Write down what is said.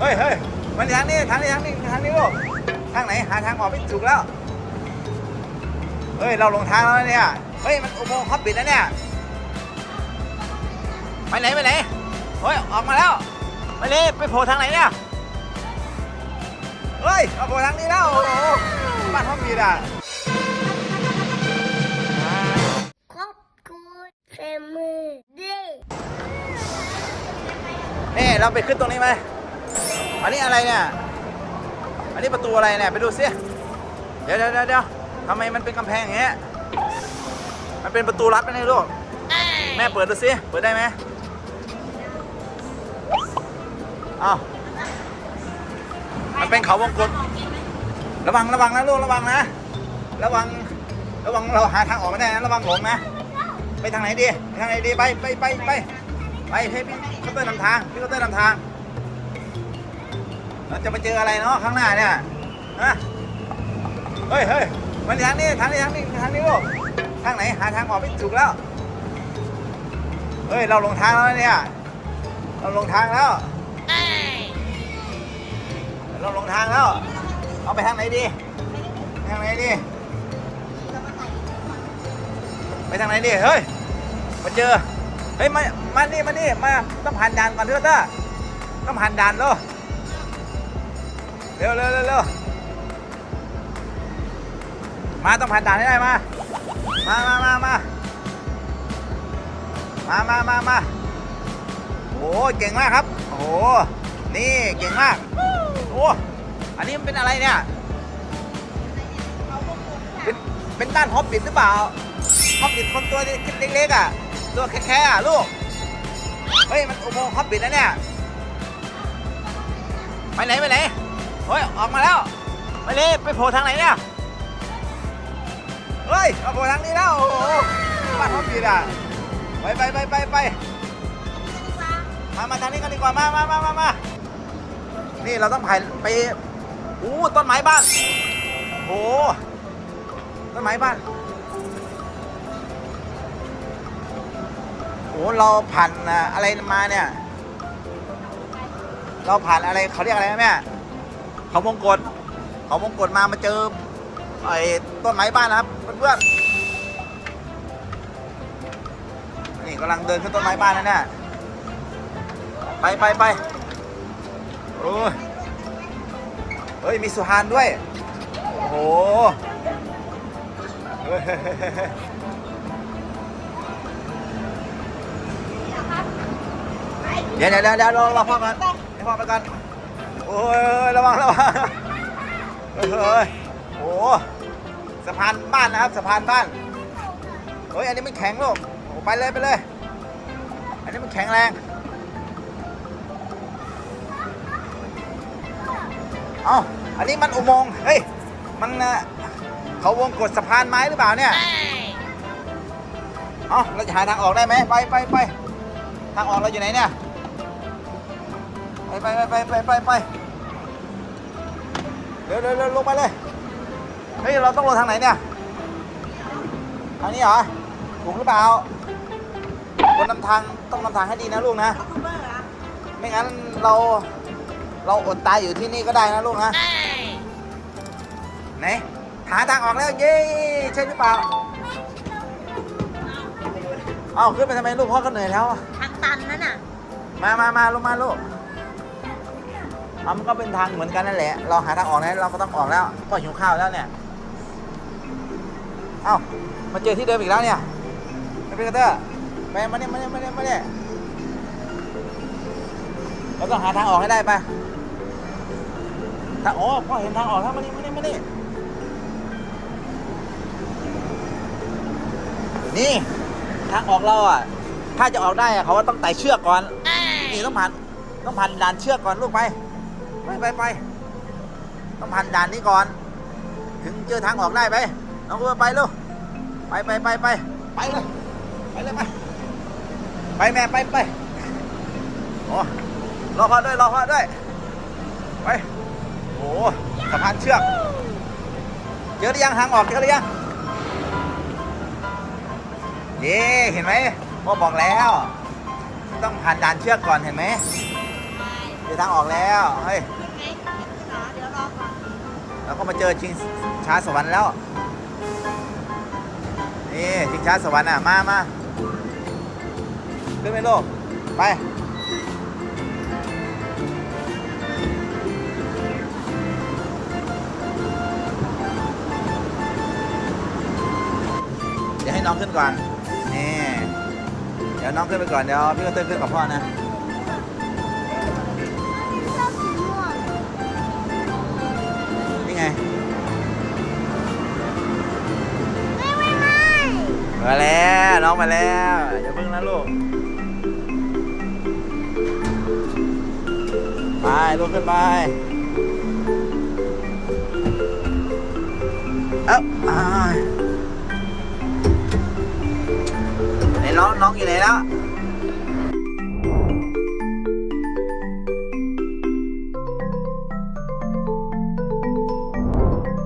เฮ้ยเฮ้ยมันทางนี้ทางนี้ทางนี้ทางนี้ลูกทางไหนหาทางออกไม่ถูกแล้วเฮ้ยเราลงทางแล้วเนี่ยเฮ้ยมันอุโมงค์เขาปิดแล้วเนี่ยไปไหนไปไหนเฮ้ยออกมาแล้วไปเลยไปโผล่ทางไหนเนี่ยเฮ้ยเอาโผล่ทางนี้แล้วโอ้โหบ้านเขามีอะครอบครัวเฟมิลี่นี่เราไปขึ้นตรงนี้ไหม อันนี้อะไรเนี่ย อันนี้ประตูอะไรเนี่ย ไปดูสิเดี๋ยวเดี๋ยวเดี๋ยวทำไมมันเป็นกำแพงอย่างเงี้ย มันเป็นประตูลับไหมเนี่ยลูก แม่เปิดดูสิเปิดได้ไหมอ้าวมันเป็นเขาวงกตระวังระวังนะลูกระวังนะ ระวังระวังเราหาทางออกไม่ได้นะระวังหลงนะ ไปทางไหนดีไปทางไหนดีไปไปไปไปไปให้พี่เขาเต้นนำทางพี่เขาเต้นนำทาง เราจะไปเจออะไรเนาะข้างหน้าเนี่ยฮะเฮ้ยเฮ้ยมันทางนี้ทางนี้ทางนี้ทางนี้ลูกทางไหนหาทางออกไม่ถูกแล้วเฮ้ยเราลงทางแล้วเนี่ย เราลงทางแล้วเราลงทางแล้ว เอาไปทางไหนดีทางไหนดีไปทางไหนดีเฮ้ยมาเจอเฮ้ยมามานี่มานี่มาต้องผ่านด่านก่อนเถอะเต้อต้องผ่านด่านเร็ว เร็วเร็วเร็วเร็วมาต้องผ่านด่านให้ได้มา มามามามามามามามาโอ้เก่งมากครับ โอ้โหนี่เก่งมาก โอ้อันนี้มันเป็นอะไรเนี่ย เป็นเป็นด้านฮอบบิทหรือเปล่าฮอบบิทคนตัวเล็กๆอะ ตัวแค่ๆอะลูก เฮ้ย มันอุโมงค์ฮอบบิทนะเนี่ย ไปไหน ไปไหน เฮ้ย ออกมาแล้วไปเลยไปโผล่ทางไหนเนี่ย เฮ้ยเอาโผล่ทางนี้แล้ว โอ้โหบ้านฮอบบิทอะ ไปไปไปไปไปมามาทางนี้กันดีกว่า มามามามามานี่เราต้องผ่านไปอู้ต้นไม้บ้าน โอ้ต้นไม้บ้าน โอ้เราผ่านอะอะไรมาเนี่ย เราผ่านอะไรเขาเรียกอะไรนะแม่ เขาวงกดเขาวงกดมามาเจอไอ้ต้นไม้บ้านนะครับเพื่อนๆนี่กำลังเดินขึ้นต้นไม้บ้านนะเนี่ยไปไปไปโอ้ยเฮ้ยมีสุพานด้วยโอ้โหเฮ้ยเดี๋ยวเดี๋ยวเดี๋ยวเดี๋ยวรอรอพ่อกันให้พ่อไปกัน โอ้ยระวังระวังเฮ้ยโอ้สะพานบ้านนะครับสะพานบ้านเฮ้ยอันนี้มันแข็งลูกโอ้ไปเลยไปเลย อันนี้มันแข็งแรงเอ้าอันนี้มันอุโมงค์เฮ้ยมันเขาวงกดสะพานไม้หรือเปล่าเนี่ยเอ้าเราจะหาทางออกได้ไหมไปไปไปทางออกเราอยู่ไหนเนี่ยไปไปไปไปไปไป เร็วเร็วเร็วลงไปเลย เฮ้ย เราต้องลงทางไหนเนี่ย ทางนี้เหรอ ถูกหรือเปล่า คนนำทางต้องนำทางให้ดีนะลูกนะ ไม่งั้นเราเราอดตายอยู่ที่นี่ก็ได้นะลูกนะไหนหาทางออกแล้วเย้ใช่หรือเปล่าเอาขึ้นไปทำไมลูกพ่อก็เหนื่อยแล้วอะทางตันนั่นน่ะ มามามาลงมาลูก เอามันก็เป็นทางเหมือนกันนั่นแหละ เราหาทางออกแล้วเราก็ต้องออกแล้ว ก็หิวข้าวแล้วเนี่ย เอ้า มาเจอที่เดิมอีกแล้วเนี่ยไม่เป็นกระเตอร์ไปมาเนี่ยมาเนี่ยมาเนี่ยมาเนี่ยเราต้องหาทางออกให้ได้ไปทางโอ้พ่อเห็นทางออกแล้วมานี่มาเนี่ยมาเนี่ยนี่ทางออกเราอะ ถ้าจะออกได้เขาว่าต้องไต่เชือกก่อน นี่ต้องผ่านต้องผ่านด่านเชือกก่อนลูกไป ไปไปไปต้องผ่านด่านนี้ก่อน ถึงเจอทางออกได้ไปน้องเออไปลูกไปไปไปไปไปเลยไปเลยไปไปแม่ไปไปโอ้รอพ่อด้วยรอพ่อด้วยไปโอ้สะพานเชือกเจอหรือยังทางออกเจอหรือยังนี่เห็นไหมพ่อบอกแล้ว ต้องผ่านด่านเชือกก่อนเห็นไหมเดี๋ยวทางออกแล้วเฮ้ย เราก็มาเจอชิงช้าสวรรค์แล้ว นี่ชิงช้าสวรรค์อะ มามาขึ้นไหมลูกไป เดี๋ยวให้น้องขึ้นก่อน นี่ เดี๋ยวน้องขึ้นไปก่อน เดี๋ยวพี่ก็เต้นขึ้นกับพ่อนะ น้องมาแล้วอย่าเพิ่งนะลูกไปลุกขึ้นไปเอ้าไหนน้องน้องอยู่ไหนแล้ว